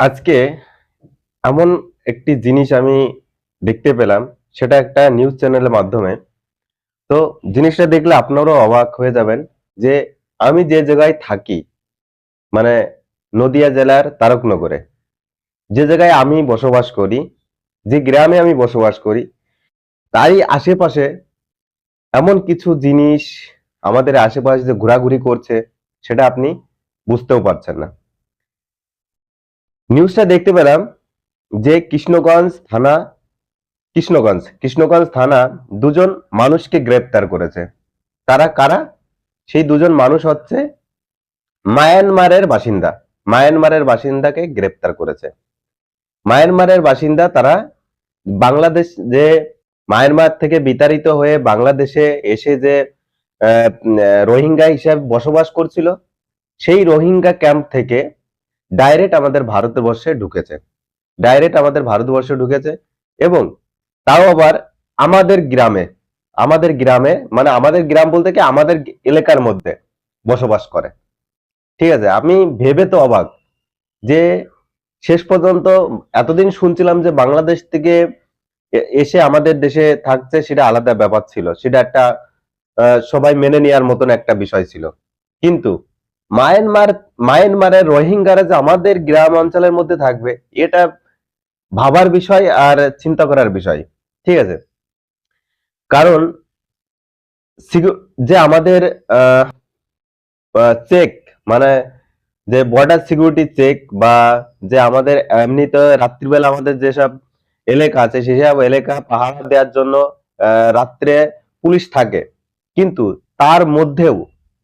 আজকে এমন একটি জিনিস আমি দেখতে পেলাম, সেটা একটা নিউজ চ্যানেলের মাধ্যমে। তো জিনিসটা দেখলে আপনারাও অবাক হয়ে যাবেন যে আমি যে জায়গায় থাকি মানে নদিয়া জেলার তারকনগরে, যে জায়গায় আমি বসবাস করি, যে গ্রামে আমি বসবাস করি, তারই আশেপাশে এমন কিছু জিনিস আমাদের আশেপাশে যে ঘোরাঘুরি করছে, সেটা আপনি বুঝতেও পারছেন না। নিউজটা দেখতে পেলাম যে কৃষ্ণগঞ্জ থানা, কৃষ্ণগঞ্জ কৃষ্ণগঞ্জ থানা দুজন মানুষকে গ্রেপ্তার করেছে। তারা কারা? সেই দুজন মানুষ হচ্ছে মায়ানমারের বাসিন্দা। মায়ানমারের বাসিন্দাকে গ্রেপ্তার করেছে। মায়ানমারের বাসিন্দা তারা বাংলাদেশ যে মায়ানমার থেকে বিতাড়িত হয়ে বাংলাদেশে এসে যে রোহিঙ্গা হিসাবে বসবাস করছিল, সেই রোহিঙ্গা ক্যাম্প থেকে ডাইরেক্ট আমাদের ভারতবর্ষে ঢুকেছে। ডাইরেক্ট আমাদের ভারতবর্ষে ঢুকেছে এবং তাও আবার আমাদের গ্রামে আমাদের গ্রামে মানে আমাদের গ্রাম বলতে কি আমাদের এলাকার মধ্যে বসবাস করে। ঠিক আছে, আমি ভেবে তো অবাক যে শেষ পর্যন্ত এতদিন শুনছিলাম যে বাংলাদেশ থেকে এসে আমাদের দেশে থাকছে সেটা আলাদা ব্যাপার ছিল, সেটা একটা সবাই মেনে নেওয়ার মতন একটা বিষয় ছিল। কিন্তু মায়ানমার মায়ানমারের রোহিঙ্গারা যে আমাদের গ্রাম অঞ্চলের মধ্যে থাকবে। এটা ভাবার বিষয় আর চিন্তা করার বিষয়। ঠিক আছে? কারণ যে আমাদের চেক মানে যে বর্ডার সিকিউরিটি চেক বা যে আমাদের এমনিতে রাত্রিবেলা আমাদের যেসব এলাকা আছে সেসব এলাকা পাহারা দেওয়ার জন্য রাত্রে পুলিশ থাকে। কিন্তু তার মধ্যেও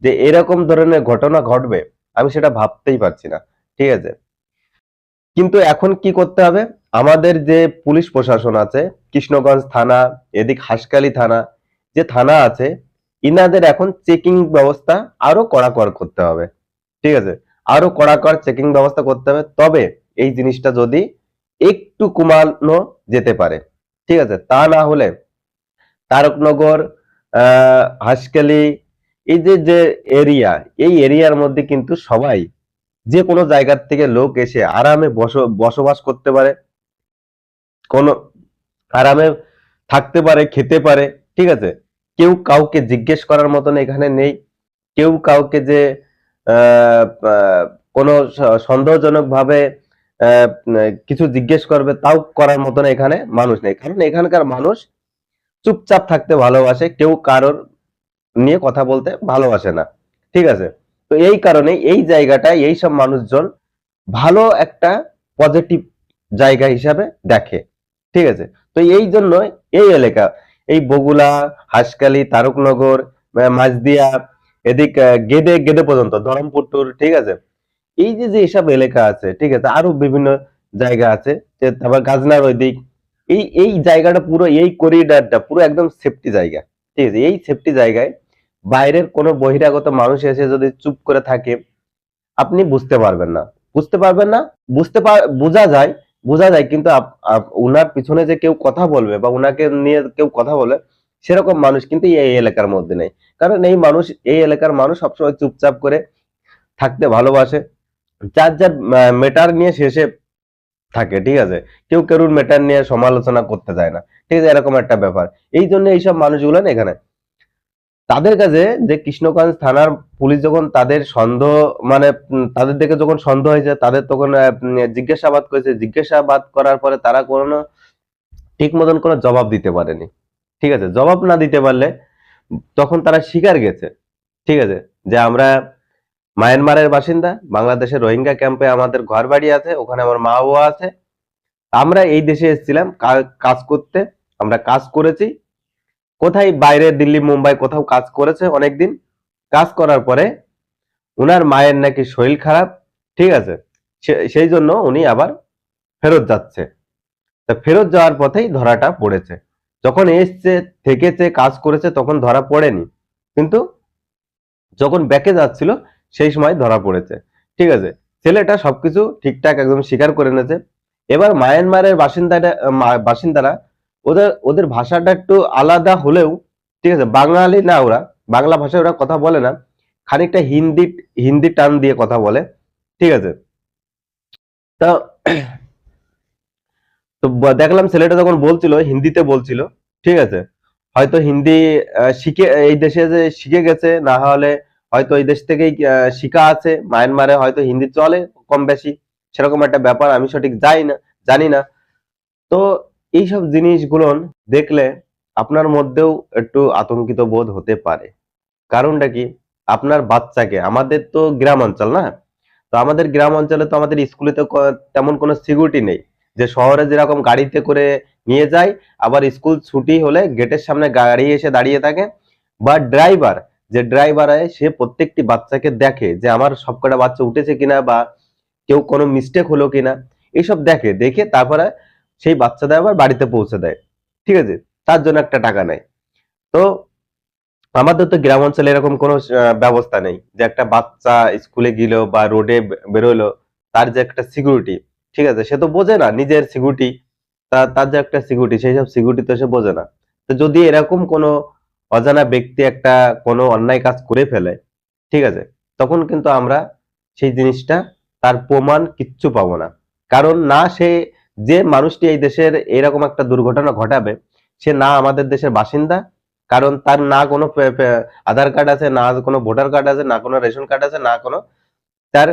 যে এরকম ধরনের ঘটনা ঘটবে আমি সেটা ভাবতেই পারছি না, ঠিক আছে? কিন্তু এখন কি করতে হবে? আমাদের যে পুলিশ প্রশাসন আছে, কৃষ্ণগঞ্জ থানা, এদিক হাসকালি থানা, যে থানা আছে, ইনাদের এখন চেকিং ব্যবস্থা আরও কড়াকড় করতে হবে, ঠিক আছে? আরও কড়াকড় চেকিং ব্যবস্থা করতে হবে, তবে এই জিনিসটা যদি একটু কমানো যেতে পারে, ঠিক আছে? তা না হলে তারকনগর, আহ হাসকালি এই যে যে এরিয়া এই এরিয়ার মধ্যে কিন্তু সবাই যে কোনো জায়গার থেকে লোক এসে আরামে বস, বসবাস করতে পারে। কোনো আরামে থাকতে পারে, খেতে পারে, ঠিক আছে? কেউ কাউকে জিজ্ঞেস করার মতন এখানে নেই। কেউ কাউকে যে কোনো সন্দেহজনক ভাবে কিছু জিজ্ঞেস করবে তাও করার মতন এখানে মানুষ নেই। কারণ এখানকার মানুষ চুপচাপ থাকতে ভালোবাসে। কেউ কারোর নিয়ে কথা বলতে ভালোবাসে না। ঠিক আছে? তো এই কারণে এই জায়গাটায় এই সব মানুষজন ভালো একটা পজিটিভ জায়গা হিসাবে দেখে। ঠিক আছে? তো এই জন্য এই এলাকা, এই বগুলা হাসকালি তারকনগর মাঝদিয়া, এদিক গেদে গেদে পর্যন্ত, ধরমপুর ঠিক আছে? এই যে যে এসব এলাকা আছে, ঠিক আছে, আরও বিভিন্ন জায়গা আছে তারপর গাজনার ওই দিক এই এই জায়গাটা পুরো, এই করিডরটা পুরো একদম সেফটি জায়গা। ঠিক আছে? এই সেফটি জায়গায় বাইরের কোনো বহিরাগত মানুষ এসে যদি চুপ করে থাকে, আপনি বুঝতে পারবেন না। বুঝতে পারবেন না? বুঝতে বোঝা যায় বোঝা যায় কিন্তু উনার পিছনে যে কেউ কথা বলবে বা উনাকে নিয়ে কেউ কথা বলে, সেরকম মানুষ কিন্তু এই এলাকার মধ্যে নেই। কারণ এই মানুষ, এই এলাকার মানুষ সবসময় চুপচাপ করে থাকতে ভালোবাসে। যার যার মেটার নিয়ে শেষে থাকে, ঠিক আছে? কেউ কেউর মেটার নিয়ে সমালোচনা করতে যায় না। ঠিক আছে? এরকম একটা ব্যাপার। এই জন্য এইসব মানুষগুলো না এখানে তাদের কাছে যে কৃষ্ণগঞ্জ থানার পুলিশ যখন তাদের সন্দেহ মানে তাদের দেখে যখন সন্দেহ হয়েছে, তাদের তখন জিজ্ঞাসাবাদ করেছে। জিজ্ঞাসাবাদ করার পরে তারা কোনো ঠিক মতন কোনো জবাব দিতে পারেনি। ঠিক আছে? জবাব না দিতে পারলে তখন তারা স্বীকার গেছে। ঠিক আছে? যে আমরা মায়ানমারের বাসিন্দা, বাংলাদেশের রোহিঙ্গা ক্যাম্পে আমাদের ঘর বাড়ি আছে, ওখানে আমার মা বাবা আছে। আমরা এই দেশে এসেছিলাম কাজ করতে। আমরা কাজ করেছি। কোথায় বাইরে দিল্লি, মুম্বাই কোথাও কাজ করেছে অনেকদিন? কাজ করার পরে উনার মায়ের নাকি শরীর খারাপ, ঠিক আছে? সেই জন্য উনি আবার ফেরত যাচ্ছে। তা ফেরত যাওয়ার পথেই ধরাটা পড়েছে। যখন এসছে, থেকেছে, কাজ করেছে, তখন ধরা পড়েনি। কিন্তু যখন ব্যাকে যাচ্ছিল, সেই সময় ধরা পড়েছে। ঠিক আছে? ছেলেটা সবকিছু ঠিকঠাক একদম স্বীকার করে নিয়েছে। এবার মায়ানমারের বাসিন্দারা বাসিন্দারা ওদের ওদের ভাষাটা একটু আলাদা হলেও, ঠিক আছে, বাঙালি না ওরা, বাংলা ভাষায় ওরা কথা বলে না, খানিকটা হিন্দি হিন্দি টান দিয়ে কথা বলে, ঠিক আছে। তা, তো দেখলাম ছেলেটা যখন বলছিল, হিন্দিতে বলছিল, ঠিক আছে, হয়তো হিন্দি শিখে, এই দেশে যে শিখে গেছে, না হলে হয়তো এই দেশ থেকেই শিখা আছে, মায়ানমারে হয়তো হিন্দি চলে কম বেশি, সেরকম একটা ব্যাপার, আমি সঠিক যাই না, জানি না। তো এইসব জিনিসগুলো দেখলে আপনার মধ্যেও একটু আতঙ্কিত বোধ হতে পারে। কারণটা কি? আপনার বাচ্চাকে, আমাদের তো গ্রাম অঞ্চল না? তো আমাদের গ্রাম অঞ্চলে তো আমাদের স্কুলে তো তেমন কোনো সিকিউরিটি নেই। যে শহরে যেরকম গাড়িতে করে নিয়ে যায়, আবার স্কুল ছুটি হলে গেটের সামনে গাড়ি এসে দাঁড়িয়ে থাকে। বা ড্রাইভার, যে ড্রাইভার সে প্রত্যেকটি বাচ্চাকে দেখে যে আমার সবকটা বাচ্চা উঠেছে কিনা বা কেউ কোনো মিস্টেক হলো কিনা এইসব দেখে দেখে তারপরে সেই বাচ্চাদের আবার বাড়িতে পৌঁছে দেয়। ঠিক আছে? তার জন্য একটা টাকা নেয়। তো আমাদের তো গ্রাম অঞ্চলে এরকম কোনো ব্যবস্থা নেই যে একটা বাচ্চা স্কুলে গেল বা রোডে বেরোলো, তার যে একটা সিকিউরিটি ঠিক আছে? সে তো বোঝে না, নিজের সিকিউরিটি তার যে একটা সিকিউরিটি সেই সব সিকিউরিটি তো সে বোঝে না। তো যদি এরকম কোনো অজানা ব্যক্তি একটা কোনো অন্যায় কাজ করে ফেলে, ঠিক আছে? তখন কিন্তু আমরা সেই জিনিসটা, তার প্রমাণ কিচ্ছু পাবো না। কারণ না সে যে মানুষটি এই দেশের এরকম একটা দুর্ঘটনা ঘটাবে, সে না আমাদের দেশের বাসিন্দা, কারণ তার না কোনো আধার কার্ড আছে, না কোনো ভোটার কার্ড আছে, না কোনো রেশন কার্ড আছে, না কোনো তার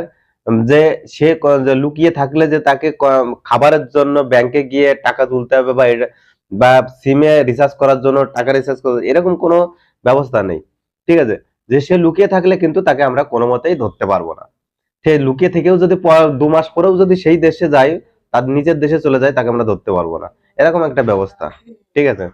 যে সে লুকিয়ে থাকলে যে তাকে খাবারের জন্য ব্যাংকে গিয়ে টাকা তুলতে হবে বা বা সিমে রিচার্জ করার জন্য টাকা রিচার্জ করতে এরকম কোনো ব্যবস্থা নেই। ঠিক আছে? যে সে লুকিয়ে থাকলে কিন্তু তাকে আমরা কোনো মতেই ধরতে পারব না। সে লুকিয়ে থেকেও যদি দু মাস পরেও যদি সেই দেশে যায় তার নিজের দেশে চলে যায়, তাকে আমরা ধরতে পারব না। এরকম একটা ব্যবস্থা। ঠিক আছে?